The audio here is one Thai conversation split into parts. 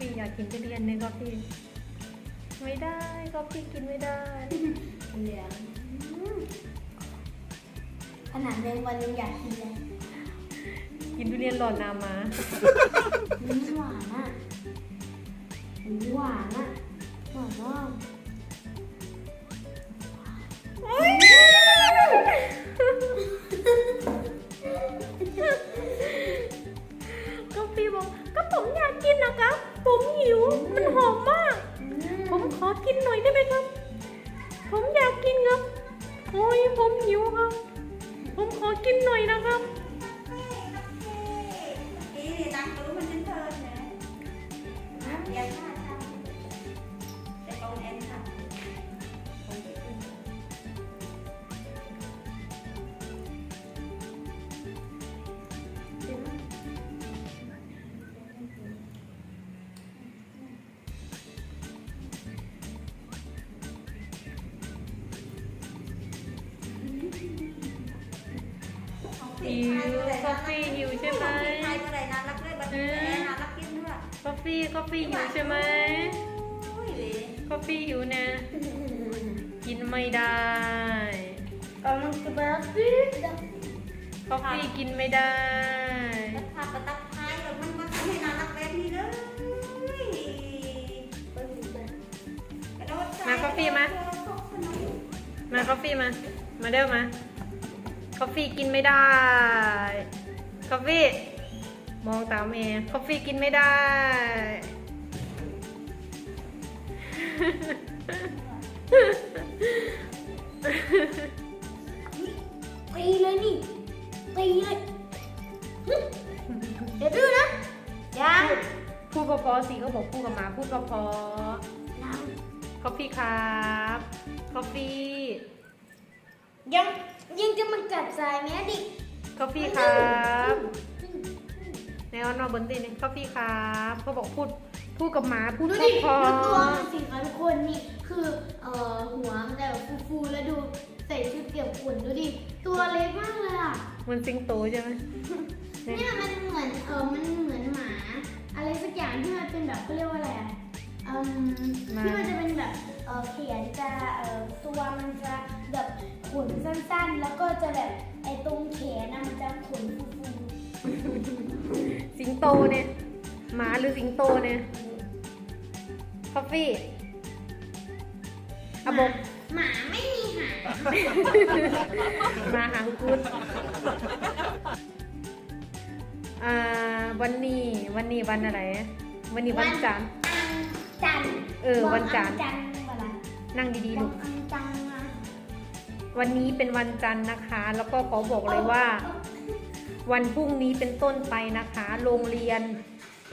กินทุเรียนในกาแฟไม่ได้กาแฟกินไม่ได้เหลืองอืมขนาดแมงวันยังอยากกินเลยกินทุเรียนหลอดน้ำมาอืมหวานอะอืมหวานอะหวานมากก หิว มันหอมมาก ผมขอกินหน่อยได้ไหมครับ ผมอยากกินครับ โอ้ยผมหิวครับ ผมขอกินหน่อยนะครับนี่นักรู้มันเป็นเธอเนี่ยเดี๋ยวข้าท หิวกาแฟหิวใช่ไหมใครก็ได้นะรักเลยบัดนี้แอนนะรักกินด้วยกาแฟกาแฟหิวใช่ไหมโอ้ยเว้ยกาแฟหิวนะ กินไม่ได้กำลังจะแบบฟิตกาแฟกินไม่ได้แล้วพาไปตักท้ายแล้วมันมาทำให้น่ารักแบบนี้เลยกระโดดใส่มากาแฟมา มากาแฟมา มาเด้อมา กาแฟกินไม่ได้กาแฟมองตามเมย์กาแฟกินไม่ได้ ตีเลยนี่ ตีเลยหึเดี๋ยวดื้อนะยังพูดเพอๆสิเขาบอกพูดกับหมาพูดเพอยังๆกาแฟครับกาแฟ ยังยังจะมากัดสายแม่ดิกาแฟครับแนวอนอเบนตีนี่กาแฟครับเขาบอกพูดพูดกับหมาพูดดูเพดิอดูตัวมันสิคะทุกคนนี่คือเอ่อหัวมันแต่แบบฟูๆแล้วดูใส่ชุดเก็บฝุ่นดูดิตัวเล็กมากเลยอะๆมันสิงโตใช่ไหมเนี่ยมันเหมือนเออมันเหมือนหมา อะไรสักอย่างที่มันเป็นแบบเขาเรียกว่าอะไรอะอืมที่มันจะเป็นแบบเออแขนจะเออตัวมันจะแบบ ขนสั้นๆ แล้วก็จะแบบไอ้ตรงแขนนะมันจะขนฟูสิงโตเนี่ยหมาหรือสิงโตเนี่ยกาแฟๆอะบอกหมาไม่มีหางมาหางกุดอ่าวันนี้วันนี้วันอะไร วันนี้วันจันทร์ อังจันทร์เออวันจันทร์ วัจันทร์เวลานั่งดีๆวัลูนกอังจันทร์นะ วันนี้เป็นวันจันทร์นะคะ แล้วก็ขอบอกเลยว่า วันพรุ่งนี้เป็นต้นไปนะคะ โรงเรียน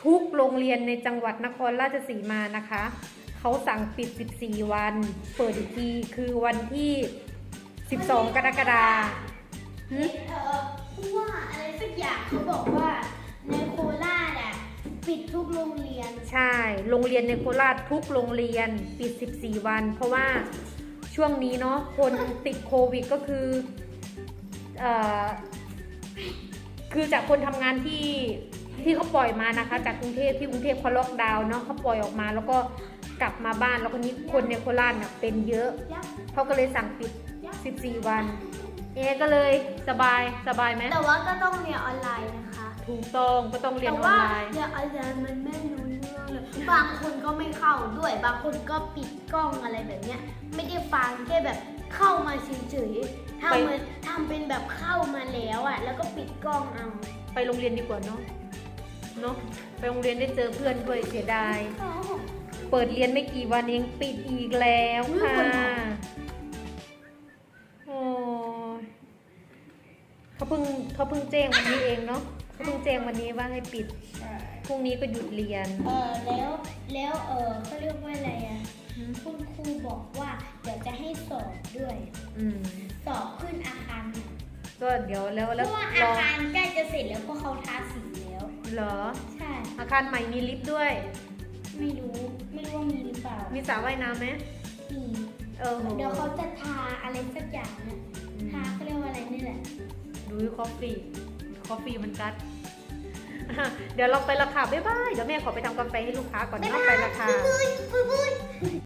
ทุกโรงเรียนในจังหวัดนครราชสีมานะคะ เขาสั่งปิด 14 วัน เปิดอีกทีคือวันที่ 12 กรกฎาคมเออผู้ว่าอะไรสักอย่างเขาบอกว่าในโคราชอะปิดทุกโรงเรียน ใช่ โรงเรียนในโคราชทุกโรงเรียนปิด 14 วัน เพราะว่า ช่วงนี้เนาะคนติดโควิดก็คือเอ่อคือจากคนทำงานที่ที่เขาปล่อยมานะคะ จากกรุงเทพที่กรุงเทพเขาล็อกดาวน์เนาะเขาปล่อยออกมา แล้วก็กลับมาบ้านแล้วคนนี้คนในโคราชน่ะเป็นเยอะยักษ์เขาก็เลยสั่งปิด 14 วัน เอก็เลยสบายสบายไหมแต่ว่าก็ต้องเรียนออนไลน์นะคะ ถูกต้องก็ต้องเรียนออนไลน์แต่ว่าเรียนออนไลน์มันไม่รู้เรื่องเลย บางคนก็ไม่เข้าด้วย บางคนก็ปิดกล้องอะไรแบบเนี้ย ไม่ได้ฟังแค่แบบเข้ามาเฉยๆทำเหมือนทำเป็นแบบเข้ามาแล้วอะ แล้วก็ปิดกล้องเอาไปโรงเรียนดีกว่าเนาะเนาะไปโรงเรียนได้เจอเพื่อนด้วยเสียดาย เปิดเรียนไม่กี่วันเองปิดอีกแล้วค่ะโอ้ยเขาเพิ่งเขาเพิ่งแจ้งวันนี้เองเนาะเขาเพิ่งแจ้งวันนี้ว่าให้ปิด พรุ่งนี้ก็หยุดเรียน เออแล้วแล้วเออเขาเรียกว่าอะไรอะคุณครูบอกว่าเดี๋ยวจะให้สอบด้วย อืมสอบขึ้นอาคารใหม่ก็เดี๋ยวแล้วเพแล้วราะว่ารอาอคารใกล้จะเสร็จแล้วเพราะเขาทาสีแล้ว เหรอ ใช่ อาคารใหม่มีลิฟต์ด้วย ไม่รู้ไม่รู้ว่ามีหรือเปล่ามีสระว่ายน้ำไหมมีเออโหเดี๋ยวเขาจะทาอะไรสักอย่างนะอืมทาเขาเรียกว่าอะไรนี่แหละ ดูคอฟฟี่ คอฟฟี่มันกัด เดี๋ยวเราไปราคาบ๊ายบาย เดี๋ยวแม่ขอไปทำกาแฟให้ลูกค้าก่อนนะไปราคา